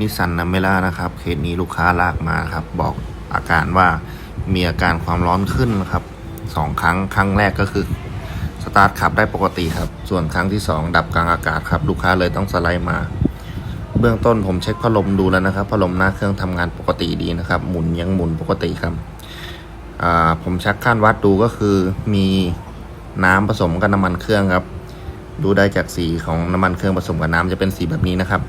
นิสสันนัมเมล่านะครับเคสนี้ลูกค้าลากมาครับ บอกอาการว่ามีอาการความร้อนขึ้นนะครับสองครั้งครั้งแรกก็คือสตาร์ทขับได้ปกติครับ ส่วนครั้งที่สองดับกลางอากาศครับ ลูกค้าเลยต้องสไลด์มา เบื้องต้นผมเช็คพัดลมดูแล้วนะครับพัดลมหน้าเครื่องทำงานปกติดีนะครับ หมุนยังหมุนปกติครับผมชักข้านวัดดูก็คือมีน้ำผสมกับน้ำมันเครื่องครับ ดูได้จากสีของน้ำมันเครื่องผสมกับน้ำจะเป็นสีแบบนี้นะครับ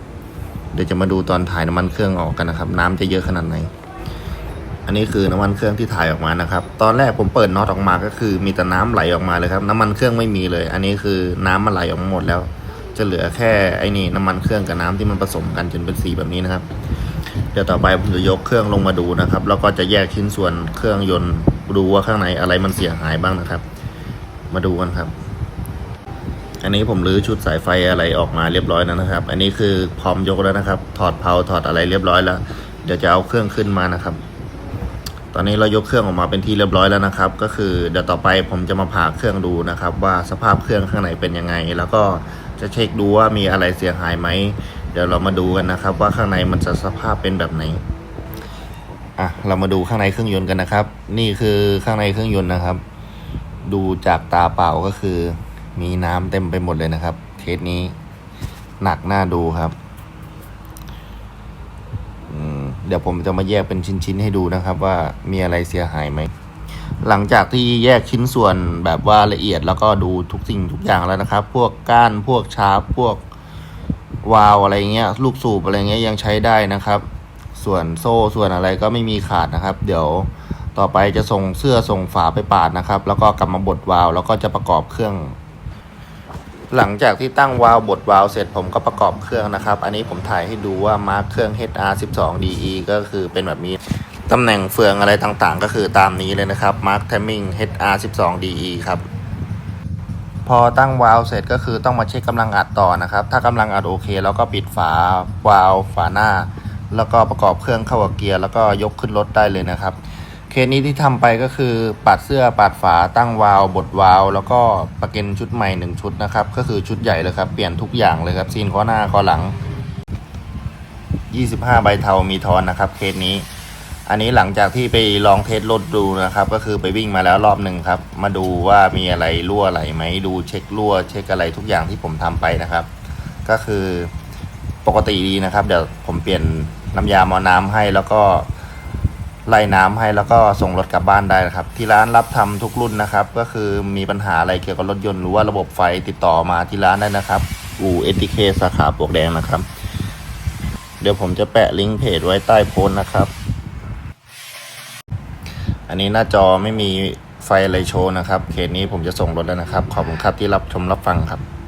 เดี๋ยวจะมาดูตอนถ่ายน้ำมันเครื่องออกกันนะครับ น้ำจะเยอะขนาดไหน อันนี้คือน้ำมันเครื่องที่ถ่ายออกมานะครับ ตอนแรกผมเปิดน็อตออกมาก็คือมีแต่น้ำไหลออกมาเลยครับ น้ำมันเครื่องไม่มีเลย อันนี้คือน้ำมันไหลออกมาหมดแล้ว จะเหลือแค่ไอ้นี่น้ำมันเครื่องกับน้ำที่มันผสมกันจนเป็นสีแบบนี้นะครับ เดี๋ยวต่อไปผมจะยกเครื่องลงมาดูนะครับ แล้วก็จะแยกชิ้นส่วนเครื่องยนต์ดูว่าข้างในอะไรมันเสียหายบ้างนะครับ มาดูกันครับ อันนี้ผมรื้อชุดสายไฟอะไรออกมาเรียบร้อยแล้วนะครับ อันนี้คือพร้อมยกแล้วนะครับ ถอดเพลาถอดอะไรเรียบร้อยแล้ว เดี๋ยวจะเอาเครื่องขึ้นมานะครับ ตอนนี้เรายกเครื่องออกมาเป็นที่เรียบร้อยแล้วนะครับ ก็คือเดี๋ยวต่อไปผมจะมาผ่าเครื่องดูนะครับ ว่าสภาพเครื่องข้างในเป็นยังไง แล้วก็จะเช็คดูว่ามีอะไรเสียหายไหม เดี๋ยวเรามาดูกันนะครับ ว่าข้างในมันจะสภาพเป็นแบบไหนอะเรามาดูข้างในเครื่องยนต์กันนะครับ นี่คือข้างในเครื่องยนต์นะครับ ดูจากตาเปล่าก็คือ มีน้ำเต็มไปหมดเลยนะครับ เคสนี้หนักหน้าดูครับเดี๋ยวผมจะมาแยกเป็นชิ้นๆให้ดูนะครับ ว่ามีอะไรเสียหายไหม หลังจากที่แยกชิ้นส่วนแบบว่าละเอียดแล้วก็ดูทุกสิ่งทุกอย่างแล้วนะครับ พวกก้านพวกชาร์ปพวกวาลอะไรเงี้ย ลูกสูบอะไรเงี้ยยังใช้ได้นะครับ ส่วนโซ่ส่วนอะไรก็ไม่มีขาดนะครับ เดี๋ยวต่อไปจะส่งเสื้อส่งฝาไปปาดนะครับ แล้วก็กลับมาบดวาลแล้วก็จะประกอบเครื่อง หลังจากที่ตั้งวาล์วบดวาล์วเสร็จผมก็ประกอบเครื่องนะครับ อันนี้ผมถ่ายให้ดูว่ามาร์คเครื่อง HR12DE ก็คือเป็นแบบนี้ตำแหน่งเฟืองอะไรต่างๆ ก็คือตามนี้เลยนะครับ Mark Timing HR12DE ครับ พอตั้งวาล์วเสร็จก็คือต้องมาเช็คกำลังอัดต่อนะครับ ถ้ากำลังอัดโอเคแล้วก็ปิดฝาวาล์วฝาหน้า แล้วก็ประกอบเครื่องเข้ากับเกียร์แล้วก็ยกขึ้นรถได้เลยนะครับ เคสนี้ที่ทำไปก็คือปัดเสื้อปัดฝาตั้งวาล์วบดวาล์วแล้วก็ประเก็นชุดใหม่หนึ่งชุดนะครับ ก็คือชุดใหญ่เลยครับ เปลี่ยนทุกอย่างเลยครับซีนข้อหน้าข้อหลัง 25 ใบเทามีทอนนะครับเคสนี้ อันนี้หลังจากที่ไปลองเทสรถดูนะครับ ก็คือไปวิ่งมาแล้วรอบหนึ่งครับ มาดูว่ามีอะไรรั่วไหลไหมดูเช็ครั่ว เช็คอะไรทุกอย่างที่ผมทำไปนะครับ ก็คือปกติดีนะครับ เดี๋ยวผมเปลี่ยนน้ำยามอน้ำให้แล้วก็ ไล่น้ำให้แล้วก็ส่งรถกลับบ้านได้นะครับ ที่ร้านรับทำทุกรุ่นนะครับ ก็คือมีปัญหาอะไรเกี่ยวกับรถยนต์หรือว่าระบบไฟติดต่อมาที่ร้านได้นะครับ อู่เอทีเคสาขาปวกแดงนะครับ เดี๋ยวผมจะแปะลิงก์เพจไว้ใต้โพสต์นะครับ อันนี้หน้าจอไม่มีไฟอะไรโชว์นะครับเคสนี้ผมจะส่งรถแล้วนะครับ ขอบคุณครับที่รับชมรับฟังครับ